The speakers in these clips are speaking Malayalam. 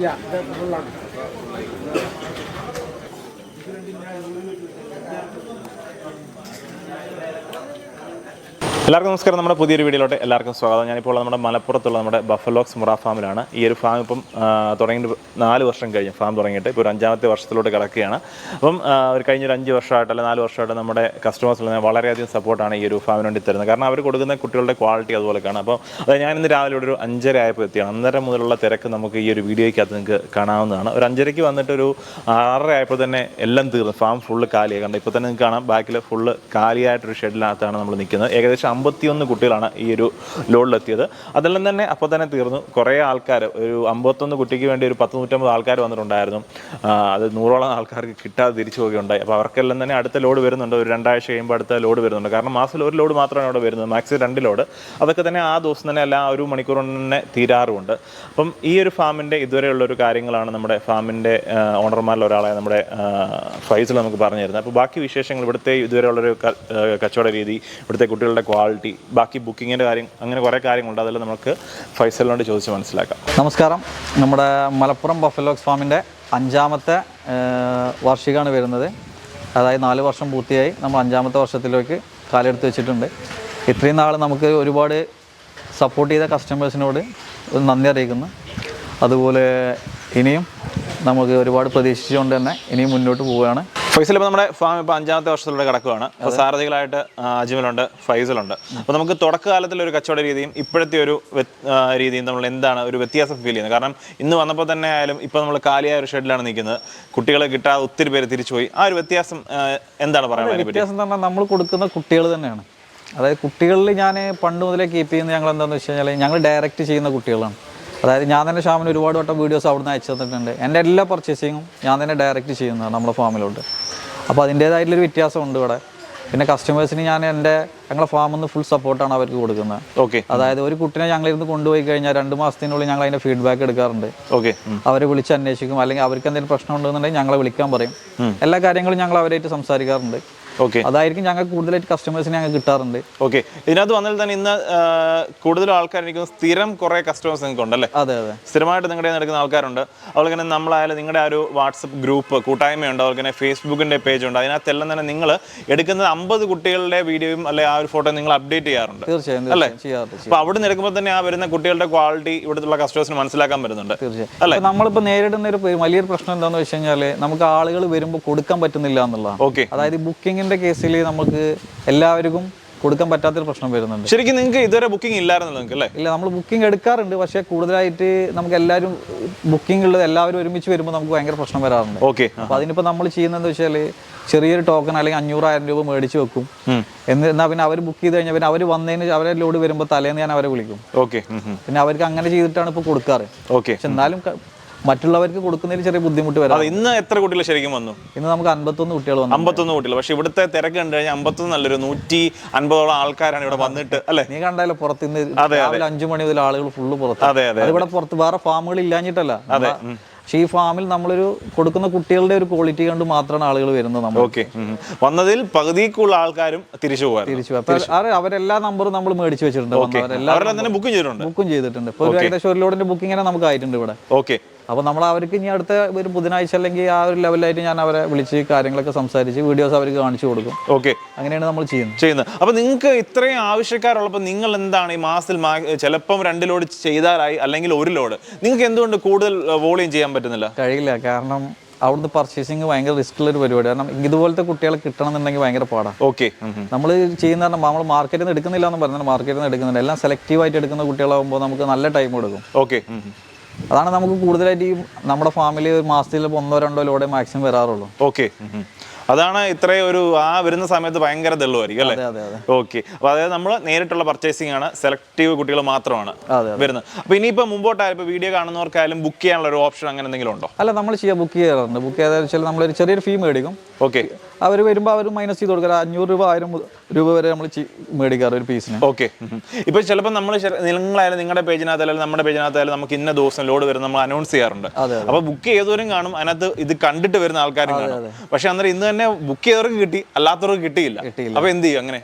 Yeah, എല്ലാവർക്കും നമസ്കാരം. നമ്മുടെ പുതിയൊരു വീഡിയോയിലോട്ട് എല്ലാവർക്കും സ്വാഗതം. ഞാനിപ്പോൾ നമ്മുടെ മലപ്പുറത്തുള്ള നമ്മുടെ ബഫലോക്സ് മുറ ഫാമിലാണ്. ഈ ഒരു ഫാം ഇപ്പം തുടങ്ങിയിട്ട് നാല് വർഷം കഴിഞ്ഞു ഫാം തുടങ്ങിയിട്ട് ഇപ്പോൾ ഒരു അഞ്ചാമത്തെ വർഷത്തിലോട്ട് കിടക്കുകയാണ്. അപ്പം ഒരു കഴിഞ്ഞ ഒരു അഞ്ച് വർഷമായിട്ട് അല്ലെങ്കിൽ നാല് വർഷമായിട്ട് നമ്മുടെ കസ്റ്റമേഴ്സിൽ നിന്ന് വളരെയധികം സപ്പോർട്ടാണ് ഈ ഒരു ഫാമിന് വേണ്ടി തരുന്നത്. കാരണം അവർ കൊടുക്കുന്ന കുട്ടികളുടെ ക്വാളിറ്റി അതുപോലെയാണ് അപ്പോൾ അത് ഞാൻ ഇന്ന് രാവിലെ ഒരു അഞ്ചര ആയപ്പോൾ എത്തിയാണ്. അന്നേരം മുതലുള്ള തിരക്ക് നമുക്ക് ഈ ഒരു വീഡിയോയ്ക്കകത്ത് നിങ്ങൾക്ക് കാണാവുന്നതാണ്. ഒരു അഞ്ചരയ്ക്ക് വന്നിട്ട് ഒരു ആറര ആയപ്പോൾ തന്നെ എല്ലാം തീർന്നു. ഫാം ഫുള്ള് കാലിയായി. കാരണം ഇപ്പോൾ തന്നെ നിങ്ങൾക്ക് കാണാം. ബാക്കിൽ ഫുള്ള് കാലിയായിട്ടൊരു ഷെഡിനകത്താണ് നമ്മൾ നിൽക്കുന്നത്. ഏകദേശം അമ്പത്തിയൊന്ന് കുട്ടികളാണ് ഈ ഒരു ലോഡിലെത്തിയത്. അതെല്ലാം തന്നെ അപ്പോൾ തന്നെ തീർന്നു. കുറേ ആൾക്കാർ ഒരു അമ്പത്തൊന്ന് കുട്ടിക്ക് വേണ്ടി ഒരു പത്ത് നൂറ്റമ്പത് ആൾക്കാർ വന്നിട്ടുണ്ടായിരുന്നു. അത് നൂറോളം ആൾക്കാർക്ക് കിട്ടാതെ തിരിച്ചു പോവുകയുണ്ടായി. അപ്പോൾ അവർക്കെല്ലാം തന്നെ അടുത്ത ലോഡ് വരുന്നുണ്ട്. ഒരു രണ്ടാഴ്ച കഴിയുമ്പോൾ അടുത്ത ലോഡ് വരുന്നുണ്ട്. കാരണം മാസത്തിൽ ഒരു ലോഡ് മാത്രമാണ് അവിടെ വരുന്നത്. മാക്സിമം രണ്ട് ലോഡ്. അതൊക്കെ തന്നെ ആ ദിവസം തന്നെ അല്ല ആ ഒരു മണിക്കൂർ തന്നെ തീരാറുമുണ്ട്. അപ്പം ഈ ഒരു ഫാമിന്റെ ഇതുവരെയുള്ള ഒരു കാര്യങ്ങളാണ് നമ്മുടെ ഫാമിന്റെ ഓണർമാരിൽ ഒരാളെ നമ്മുടെ ഫൈസിൽ നമുക്ക് പറഞ്ഞു തരുന്നത് അപ്പോൾ ബാക്കി വിശേഷങ്ങൾ ഇവിടുത്തെ ഇതുവരെയുള്ളൊരു കച്ചവട രീതി ഇവിടുത്തെ കുട്ടികളുടെ ക്വാളിറ്റി ബാക്കി ബുക്കിങ്ങിന്റെ കാര്യം അങ്ങനെ കുറേ കാര്യങ്ങളുണ്ട്. അതെല്ലാം നമുക്ക് ഫൈസലിനോട് ചോദിച്ച് മനസ്സിലാക്കാം. നമസ്കാരം. നമ്മുടെ മലപ്പുറം ബഫലോക്സ് ഫാമിന്റെ അഞ്ചാമത്തെ വാർഷികമാണ് വരുന്നത്. അതായത് നാല് വർഷം പൂർത്തിയായി നമ്മൾ അഞ്ചാമത്തെ വർഷത്തിലേക്ക് കാലെടുത്ത് വെച്ചിട്ടുണ്ട്. ഇത്രയും നാൾ നമുക്ക് ഒരുപാട് സപ്പോർട്ട് ചെയ്ത കസ്റ്റമേഴ്സിനോട് നന്ദി അറിയിക്കുന്നു. അതുപോലെ ഇനിയും നമുക്ക് ഒരുപാട് പ്രതീക്ഷിച്ചുകൊണ്ട് തന്നെ ഇനിയും മുന്നോട്ട് പോവുകയാണ്. ഫൈസൽ ഇപ്പോൾ നമ്മുടെ ഫാം ഇപ്പോൾ അഞ്ചാമത്തെ വർഷത്തിലൂടെ കിടക്കുകയാണ്. അപ്പോൾ സാരഥികളായിട്ട് അജ്മലുണ്ട് ഫൈസലുണ്ട്. അപ്പോൾ നമുക്ക് തുടക്കകാലത്തിലെ ഒരു കച്ചവട രീതിയും ഇപ്പോഴത്തെ ഒരു രീതിയും നമ്മൾ എന്താണ് ഒരു വ്യത്യാസം ഫീൽ ചെയ്യുന്നത്? കാരണം ഇന്ന് വന്നപ്പോൾ തന്നെ ആയാലും ഇപ്പോൾ നമ്മൾ കാലിയായ ഒരു ഷെഡിലാണ് നിൽക്കുന്നത്. കുട്ടികളെ കിട്ടാതെ ഒത്തിരി പേര് തിരിച്ചുപോയി. ആ ഒരു വ്യത്യാസം എന്താണ് പറയുന്നത് വ്യത്യാസം എന്ന് പറഞ്ഞാൽ നമ്മൾ കൊടുക്കുന്ന കുട്ടികൾ തന്നെയാണ്. അതായത് കുട്ടികളിൽ ഞാൻ പണ്ട് മുതലേ കീപ്പ് ചെയ്യുന്ന ഞങ്ങൾ എന്താണെന്ന് വെച്ച് കഴിഞ്ഞാൽ ഞങ്ങൾ ഡയറക്റ്റ് ചെയ്യുന്ന കുട്ടികളാണ്. അതായത് ഞാൻ തന്നെ ഷാമിന് ഒരുപാട് വട്ടം വീഡിയോസ് അവിടുന്ന് അയച്ചു തന്നിട്ടുണ്ട്. എന്റെ എല്ലാ പർച്ചേസിങ്ങും ഞാൻ തന്നെ ഡയറക്റ്റ് ചെയ്യുന്നതാണ് നമ്മുടെ ഫാമിലോട്ട് അപ്പോൾ അതിന്റേതായിട്ടുള്ളൊരു വ്യത്യാസമുണ്ട് ഇവിടെ. പിന്നെ കസ്റ്റമേഴ്സിന് ഞാൻ എന്റെ ഞങ്ങളുടെ ഫാമിൽ നിന്ന് ഫുൾ സപ്പോർട്ടാണ് അവർക്ക് കൊടുക്കുന്നത്. ഓക്കെ അതായത് ഒരു കുട്ടിനെ ഞങ്ങളിരുന്ന് കൊണ്ടുപോയി കഴിഞ്ഞാൽ രണ്ട് മാസത്തിനുള്ളിൽ ഞങ്ങൾ അതിന്റെ ഫീഡ്ബാക്ക് എടുക്കാറുണ്ട്. ഓക്കെ അവരെ വിളിച്ച് അന്വേഷിക്കും. അല്ലെങ്കിൽ അവർക്ക് എന്തെങ്കിലും പ്രശ്നം ഉണ്ടെന്നുണ്ടെങ്കിൽ ഞങ്ങളെ വിളിക്കാൻ പറയും. എല്ലാ കാര്യങ്ങളും ഞങ്ങൾ അവരായിട്ട് സംസാരിക്കാറുണ്ട്. ഓക്കെ അതായിരിക്കും ഞങ്ങൾ കൂടുതലായിട്ട് കസ്റ്റമേഴ്സിനെ ഞങ്ങൾ കിട്ടാറുണ്ട്. ഓക്കെ ഇതിനകത്ത് വന്നാൽ തന്നെ ഇന്ന് കൂടുതൽ ആൾക്കാർ എനിക്ക് സ്ഥിരം കുറേ കസ്റ്റമേഴ്സ് നിങ്ങൾക്ക് ഉണ്ടല്ലേ? അതെ അതെ. സ്ഥിരമായിട്ട് നിങ്ങളുടെ നടക്കുന്ന ആൾക്കാരുണ്ട്. അതുപോലെ തന്നെ നമ്മളായാലും നിങ്ങളുടെ ആ ഒരു വാട്സപ്പ് ഗ്രൂപ്പ് കൂട്ടായ്മയുണ്ട്. അതുപോലെ തന്നെ ഫേസ്ബുക്കിന്റെ പേജ് ഉണ്ട് അതിനകത്തെല്ലാം തന്നെ നിങ്ങൾ എടുക്കുന്ന അമ്പത് കുട്ടികളുടെ വീഡിയോയും അല്ലെ ആ ഒരു ഫോട്ടോ നിങ്ങൾ അപ്ഡേറ്റ് ചെയ്യാറുണ്ട്. തീർച്ചയായും ചെയ്യാറുണ്ട് അപ്പോൾ അവിടെ നിന്ന് എടുക്കുമ്പോൾ തന്നെ ആ വരുന്ന കുട്ടികളുടെ ക്വാളിറ്റി ഇവിടുത്തെ കസ്റ്റമേഴ്സിന് മനസ്സിലാക്കാൻ പറ്റുന്നുണ്ട്. തീർച്ചയായും. നമ്മളിപ്പോ നമ്മളിപ്പോൾ നേരിടുന്ന ഒരു വലിയൊരു പ്രശ്നം എന്താണെന്ന് വെച്ച് കഴിഞ്ഞാൽ നമുക്ക് ആളുകൾ വരുമ്പോൾ കൊടുക്കാൻ പറ്റുന്നില്ല എന്നുള്ളതാണ്. ഓക്കെ അതായത് ബുക്കിങ്ങിന്റെ കേസിൽ നമുക്ക് എല്ലാവർക്കും കൊടുക്കാൻ പറ്റാത്തൊരു പ്രശ്നം വരുന്നുണ്ട്. ശരിക്കും നിങ്ങൾക്ക് ഇതുവരെ ബുക്കിംഗ് ഇല്ലായിരുന്നല്ലോ നിങ്ങൾക്ക് അല്ലേ? ഇല്ല നമ്മൾ ബുക്കിംഗ് എടുക്കാറുണ്ട് പക്ഷേ കൂടുതലായിട്ട് നമുക്ക് എല്ലാവരും ബുക്കിംഗ് ഉള്ളത് എല്ലാവരും ഒരുമിച്ച് വരുമ്പോൾ നമുക്ക് ഭയങ്കര പ്രശ്നം വരാറുണ്ട്. ഓക്കെ അപ്പോൾ അതിനിപ്പോൾ നമ്മൾ ചെയ്യുന്നതെന്ന് വെച്ചാൽ ചെറിയൊരു ടോക്കൺ അല്ലെങ്കിൽ അഞ്ഞൂറായിരം രൂപ മേടിച്ച് വെക്കും. എന്ന് എന്നാൽ പിന്നെ അവർ ബുക്ക് ചെയ്ത് കഴിഞ്ഞാൽ പിന്നെ അവർ വന്നതിന് അവരെ ലോഡ് വരുമ്പോൾ തലേന്ന് ഞാൻ അവരെ വിളിക്കും. ഓക്കെ പിന്നെ അവർക്ക് അങ്ങനെ ചെയ്തിട്ടാണ് ഇപ്പോൾ കൊടുക്കാറ്. ഓക്കെ പക്ഷെ എന്നാലും മറ്റുള്ളവർക്ക് കൊടുക്കുന്നതിൽ ചെറിയ ബുദ്ധിമുട്ട് വരാം. ഇന്ന് എത്ര കുട്ടികൾ ശരിക്കും വന്നു? ഇന്ന് നമുക്ക് അമ്പത്തൊന്ന് കുട്ടികൾ വന്നു. അമ്പത്തൊന്ന് കുട്ടികൾ. പക്ഷെ ഇവിടുത്തെ തിരക്ക് കണ്ടു കഴിഞ്ഞാൽ അമ്പത്തൊന്ന് നല്ലൊരു നൂറ്റി അൻപതോളം ആൾക്കാരാണ് ഇവിടെ വന്നിട്ട് അല്ലേ? നീ കണ്ടാലോ പുറത്ത് ഇന്ന് രാവിലെ അഞ്ചു മണി മുതൽ ആളുകൾ ഫുള്ള് പുറത്ത്. അതെ അതെ ഇവിടെ പുറത്ത് വേറെ ഫാമുകൾ ഇല്ലാഞ്ഞിട്ടല്ല. അതെ പക്ഷേ ഈ ഫാമിൽ നമ്മളൊരു കൊടുക്കുന്ന കുട്ടികളുടെ ഒരു ക്വാളിറ്റി കണ്ട് മാത്രമാണ് ആളുകൾ വരുന്നത് നമ്മൾ ഓക്കെ വന്നതിൽ പകുതിക്കുള്ള ആൾക്കാരും തിരിച്ചു പോകാം. തിരിച്ചു. പോകാം അവരെല്ലാ നമ്പറും നമ്മൾ മേടിച്ചു വെച്ചിട്ടുണ്ട് ബുക്ക് ചെയ്തിട്ടുണ്ട്. ബുക്കും ചെയ്തിട്ടുണ്ട്. ഇപ്പോൾ ഏകദേശം ഒരു ലോഡിന്റെ ബുക്കിംഗ് തന്നെ നമുക്ക് ആയിട്ടുണ്ട് ഇവിടെ. ഓക്കെ. അപ്പോൾ നമ്മൾ അവർക്ക് ഇനി അടുത്ത ഒരു ബുധനാഴ്ച അല്ലെങ്കിൽ ആ ഒരു ലെവലായിട്ട് ഞാൻ അവരെ വിളിച്ച് കാര്യങ്ങളൊക്കെ സംസാരിച്ച് വീഡിയോസ് അവർക്ക് കാണിച്ചു കൊടുക്കും. ഓക്കെ അങ്ങനെയാണ് നമ്മൾ ചെയ്യുന്നത്. ചെയ്യുന്നത്. അപ്പോൾ നിങ്ങൾക്ക് ഇത്രയും ആവശ്യക്കാരുള്ളപ്പോൾ നിങ്ങൾ എന്താണ് ഈ മാസത്തിൽ ചിലപ്പം രണ്ട് ലോഡ് ചെയ്താലായി അല്ലെങ്കിൽ ഒരു ലോഡ് നിങ്ങൾക്ക് എന്തുകൊണ്ട് കൂടുതൽ വോളിയം ചെയ്യാൻ പറ്റുന്നില്ല? കഴിയില്ല. കാരണം അവിടുന്ന് പർച്ചേസിങ് ഭയങ്കര റിസ്ക് ഉള്ള ഒരു പരിപാടി. കാരണം ഇതുപോലത്തെ കുട്ടികളെ കിട്ടണം എന്നുണ്ടെങ്കിൽ ഭയങ്കര പാടാണ് ഓക്കെ നമ്മൾ ചെയ്യുന്ന നമ്മൾ മാർക്കറ്റിൽ നിന്ന് എടുക്കുന്നില്ല എന്ന് പറഞ്ഞാൽ മാർക്കറ്റിൽ നിന്ന് എടുക്കുന്നില്ല. എല്ലാം സെലക്റ്റീവ് ആയിട്ട് എടുക്കുന്ന കുട്ടികളാകുമ്പോൾ നമുക്ക് നല്ല ടൈം കൊടുക്കും ഓക്കെ അതാണ് നമുക്ക് കൂടുതലായിട്ട് ഈ നമ്മുടെ ഫാമിലി ഒരു മാസത്തിൽ ഒന്നോ രണ്ടോ ലോഡേ മാക്സിമം വരാറുള്ളൂ. ഓക്കെ. അതാണ് ഇത്രയും ഒരു ആ വരുന്ന സമയത്ത് ഭയങ്കര തെള്ളുമായിരിക്കും അല്ലേ? ഓക്കെ. അപ്പൊ അതായത് നമ്മൾ നേരിട്ടുള്ള പർച്ചേസിംഗ് ആണ് സെലക്റ്റീവ് കുട്ടികൾ മാത്രമാണ് വരുന്നത്. അപ്പൊ ഇനിയിപ്പോ മുമ്പോട്ടായാലും ഇപ്പൊ വീഡിയോ കാണുന്നവർക്കായാലും ബുക്ക് ചെയ്യാനുള്ള ഒരു ഓപ്ഷൻ അങ്ങനെ എന്തെങ്കിലും ഉണ്ടോ? അല്ല നമ്മൾ ചെയ്യാം ബുക്ക് ചെയ്യാറുണ്ട്. ബുക്ക് ചെയ്താൽ വെച്ചാൽ നമ്മളൊരു ചെറിയൊരു ഫീ മേടിക്കും. ഓക്കെ അവർ വരുമ്പോൾ അവർ മൈനസ് ചെയ്ത് കൊടുക്കുക അഞ്ഞൂറ് രൂപ ആയിരം രൂപ വരെ നമ്മൾ മേടിക്കാറ് ഒരു പീസിന് ഓക്കെ ഇപ്പൊ ചിലപ്പോൾ നമ്മൾ നിങ്ങളായാലും നിങ്ങളുടെ പേജിനകത്തായാലും നമ്മുടെ പേജിനകത്തായാലും നമുക്ക് ഇന്ന ദിവസം ലോഡ് വരും നമ്മൾ അനൗൺസ് ചെയ്യാറുണ്ട്. അപ്പൊ ബുക്ക് ചെയ്തവരും കാണും. അതിനകത്ത് ഇത് കണ്ടിട്ട് വരുന്ന ആൾക്കാരും കാണും. പക്ഷെ അന്നേരം ഇന്ന് തന്നെ ബുക്ക് ചെയ്തവർക്ക് കിട്ടി അല്ലാത്തവർക്ക് കിട്ടിയില്ല. അപ്പൊ എന്ത് ചെയ്യും അങ്ങനെ?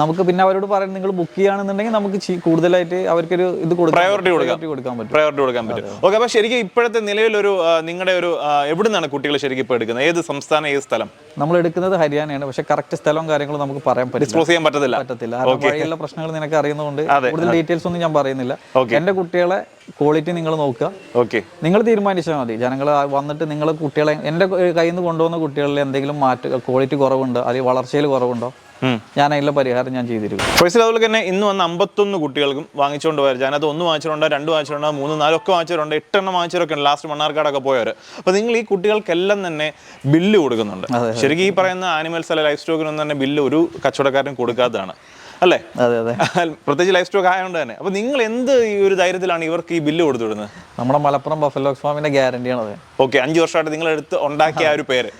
നമുക്ക് പിന്നെ അവരോട് പറയാൻ നിങ്ങൾ ബുക്ക് ചെയ്യുകയാണെന്നുണ്ടെങ്കിൽ നമുക്ക് കൂടുതലായിട്ട് അവർക്കൊരു ഇത് പ്രയോറിറ്റി കൊടുക്കാൻ പറ്റും. പ്രയോറിറ്റി കൊടുക്കാൻ പറ്റും. ഓക്കെ അപ്പോൾ ശരിക്കും ഇപ്പോഴത്തെ നിലവിലൊരു ആ, നിങ്ങളുടെ ഒരു എവിടെ എവിടുന്നാണ് കുട്ടികൾ ശരിക്കും ഇപ്പോൾ എടുക്കുന്നത്? ഏത് സംസ്ഥാനം ഏത് സ്ഥലം? നമ്മൾ എടുക്കുന്നത് ഹരിയാനയാണ്. പക്ഷെ കറക്റ്റ് സ്ഥലവും കാര്യങ്ങളും നമുക്ക് പറയാൻ പറ്റില്ല. ഡിസ്ക്ലോസ് ചെയ്യാൻ പറ്റത്തില്ല. പറ്റത്തില്ല. വഴിയുള്ള പ്രശ്നങ്ങൾ നിനക്ക് അറിയുന്നതുകൊണ്ട് കൂടുതൽ ഡീറ്റെയിൽസ് ഒന്നും ഞാൻ പറയുന്നില്ല. എന്റെ എന്റെ കുട്ടികളെ ക്വാളിറ്റി നിങ്ങൾ നോക്കുക. ഓക്കെ നിങ്ങൾ തീരുമാനിച്ചാൽ മതി. ജനങ്ങൾ വന്നിട്ട് നിങ്ങൾ കുട്ടികളെ എന്റെ കയ്യിൽ നിന്ന് കൊണ്ടുവന്ന കുട്ടികളിൽ എന്തെങ്കിലും മാറ്റ ക്വാളിറ്റി കുറവുണ്ടോ? അല്ലെങ്കിൽ വളർച്ചയിൽ കുറവുണ്ടോ? ഞാൻ അതിനുള്ള പരിഹാരം ഞാൻ ചെയ്തിരിക്കും. ഫൈസൽ അതുപോലെ തന്നെ ഇന്ന് വന്ന അമ്പത്തൊന്ന് കുട്ടികൾക്കും വാങ്ങിച്ചുകൊണ്ട് പോയത് ഞാനത് ഒന്ന് വാങ്ങിച്ചിട്ടുണ്ട് രണ്ട് വാങ്ങിച്ചിട്ടുണ്ട് മൂന്ന് നാലൊക്കെ വാങ്ങിച്ചിട്ടുണ്ട് എട്ടെണ്ണം വാങ്ങിച്ചവരൊക്കെ ഉണ്ട് ലാസ്റ്റ് മണ്ണാർക്കാടൊക്കെ പോയവർ അപ്പോൾ നിങ്ങൾ ഈ കുട്ടികൾക്കെല്ലാം തന്നെ ബില്ല് കൊടുക്കുന്നുണ്ട്. ശരിക്കും ഈ പറയുന്ന ആനിമൽസ് അല്ലെ ലൈഫ് സ്റ്റോക്കിനൊന്നും തന്നെ ബില്ല് ഒരു കച്ചവടക്കാരനും കൊടുക്കാത്തതാണ്. അല്ലേ? അതെ അതെ. പ്രത്യേകിച്ച് ലൈഫ് സ്റ്റോക്ക് ആയതുകൊണ്ട് തന്നെ. അപ്പോൾ നിങ്ങൾ എന്ത് ഈ ഒരു ധൈര്യത്തിലാണ് ഇവർക്ക് ഈ ബില്ല് കൊടുത്തു വിടുന്നത് നമ്മുടെ മലപ്പുറം ബഫലോക്സ് ഫാമിന്റെ ഗ്യാരണ്ടിയാണത് ഓക്കെ അഞ്ച് വർഷമായിട്ട് നിങ്ങൾ എടുത്ത് ഉണ്ടാക്കിയ ആ ഒരു പേര്.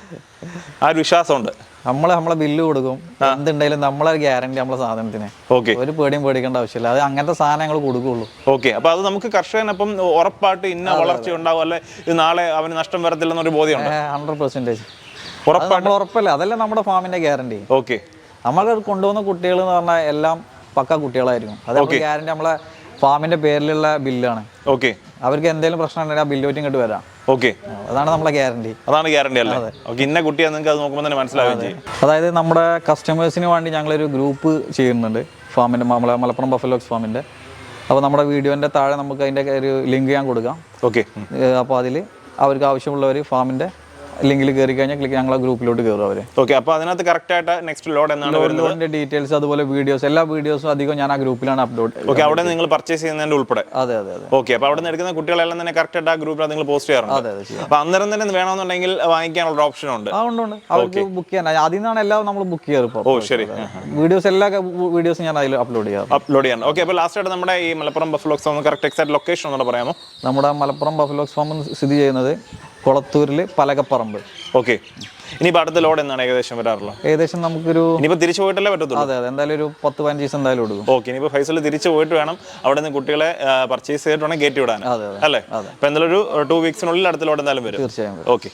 ആ ഒരു വിശ്വാസമുണ്ട്. നമ്മൾ നമ്മളെ ബില്ല് കൊടുക്കും. എന്തുണ്ടെങ്കിലും നമ്മളെ ഗ്യാരണ്ടി നമ്മളെ സാധനത്തിന്. ഓക്കെ ഒരു പേടിയും പേടിക്കേണ്ട ആവശ്യമില്ല. അത് അങ്ങനത്തെ സാധനം ഞങ്ങൾ കൊടുക്കുള്ളൂ. ഓക്കെ അപ്പൊ അത് നമുക്ക് കർഷകനപ്പം ഉറപ്പായിട്ട് ഇന്ന വളർച്ച ഉണ്ടാവും അല്ലെ? നാളെ അവന് നഷ്ടം വരത്തില്ലെന്നൊരു ബോധ്യമുണ്ട്? ഹൺഡ്രഡ് പെർസെന്റേജ് ഉറപ്പായിട്ട്. ഉറപ്പല്ല? അതല്ല നമ്മുടെ ഫാമിന്റെ ഗ്യാരണ്ടി ഓക്കെ നമ്മൾ കൊണ്ടുവന്ന കുട്ടികൾ എന്ന് പറഞ്ഞാൽ എല്ലാം പക്ക കുട്ടികളായിരിക്കും. അത് ഗ്യാരണ്ടി നമ്മളെ ഫാമിന്റെ പേരിലുള്ള ബില്ലാണ് ഓക്കെ അവർക്ക് എന്തെങ്കിലും പ്രശ്നം ഉണ്ടെങ്കിൽ ആ ബില്ല് വെച്ച് ഇങ്ങോട്ട് വരാം. ഓക്കെ അതാണ് നമ്മളെ ഗ്യാരണ്ടി. അതാണ് ഗ്യാരണ്ടി അല്ലേ? ഓക്കെ ഇന്ന നിങ്ങൾക്ക് അത് നോക്കുമ്പോൾ തന്നെ മനസ്സിലാവുകയും ചെയ്യും. അതായത് നമ്മുടെ കസ്റ്റമേഴ്സിന് വേണ്ടി ഞങ്ങളൊരു ഗ്രൂപ്പ് ചെയ്യുന്നുണ്ട്. ഫാമിന്റെ നമ്മളെ മലപ്പുറം ബഫലോക്സ് ഫാമിന്റെ അപ്പോൾ നമ്മുടെ വീഡിയോന്റെ താഴെ നമുക്ക് അതിന്റെ ഒരു ലിങ്ക് ഞാൻ കൊടുക്കാം. ഓക്കെ അപ്പോൾ അതിൽ അവർക്ക് ആവശ്യമുള്ളവർ ഫാമിന്റെ ലിങ്കിൽ കയറി കഴിഞ്ഞാൽ ക്ലിക്ക് ഞങ്ങളെ ഗ്രൂപ്പിലോട്ട് കയറും അവർ ഓക്കെ അപ്പോൾ അതിനകത്ത് കറക്റ്റ് ആയിട്ട് നെക്സ്റ്റ് ലോഡ് എന്നാണ് വരുന്നത്? ഡീറ്റെയിൽസ് അതുപോലെ വീഡിയോസ് എല്ലാ വീഡിയോസും അധികം ഞാൻ ആ ഗ്രൂപ്പിലാണ് അപ്ലോഡ് ഓക്കെ അവിടെ നിങ്ങൾ പർച്ചേസ് ചെയ്യുന്നതിന്റെ ഉൾപ്പെടെ? അതെ അതെ അതെ. ഓക്കെ അപ്പോൾ അവിടെ നിന്ന് എടുക്കുന്ന കുട്ടികളെല്ലാം തന്നെ കറക്റ്റ് ആയിട്ട് ആ ഗ്രൂപ്പിൽ നിങ്ങൾ പോസ്റ്റ് ചെയ്യാറുണ്ട്. അതെ അതെ അപ്പോൾ അപ്പൊ അന്നേരം തന്നെ വേണമെന്നുണ്ടെങ്കിൽ വാങ്ങിക്കാനുള്ള ഓപ്ഷൻ ഉണ്ട്. ആ ഉണ്ട് ഉണ്ട്. അവർക്ക് ബുക്ക് ചെയ്യാൻ. അതിൽ നിന്നാണ് എല്ലാം നമ്മൾ ബുക്ക് ചെയ്യാറ് ഓ ശരി. വീഡിയോസ് എല്ലാ വീഡിയോസും ഞാൻ അതിൽ അപ്ലോഡ് ചെയ്യാം അപ്ലോഡ് ചെയ്യാം ഓക്കെ അപ്പോൾ ലാസ്റ്റ് ആയിട്ട് നമ്മുടെ ഈ മലപ്പുറം ബഫ്ലോക്സ് ഒന്ന് കറക്റ്റ് എക്സാക്ട് ലൊക്കേഷൻ ഒന്നുകൂടെ പറയാമോ? നമ്മുടെ മലപ്പുറം ബഫലോക്സ് ഫാം സ്ഥിതി ചെയ്യുന്നത് കൊളത്തൂരിൽ പലകപ്പറമ്പ്. ഓക്കെ. ഇനി അടുത്ത ലോഡ് എന്നാണ് ഏകദേശം വരാറുള്ളത്? ഏകദേശം നമുക്കൊരു ഇനിയിപ്പോൾ തിരിച്ചു പോയിട്ടല്ലേ പറ്റത്തുള്ളൂ? അതെ അതെ. എന്തായാലും ഒരു പത്ത് പതിനഞ്ച് ദിവസം എന്തായാലും കൊടുക്കും ഓക്കെ ഇനിയിപ്പോൾ ഫൈസൽ തിരിച്ചു പോയിട്ട് വേണം അവിടെ നിന്ന് കുട്ടികളെ പർച്ചേസ് ചെയ്തിട്ട് വേണം കയറ്റി വിടാൻ. അല്ലേ? അപ്പോൾ എന്തായാലും ഒരു ടു വീക്സിനുള്ളിൽ അടുത്ത ലോഡ് എന്തായാലും വരും. തീർച്ചയായും ഓക്കെ.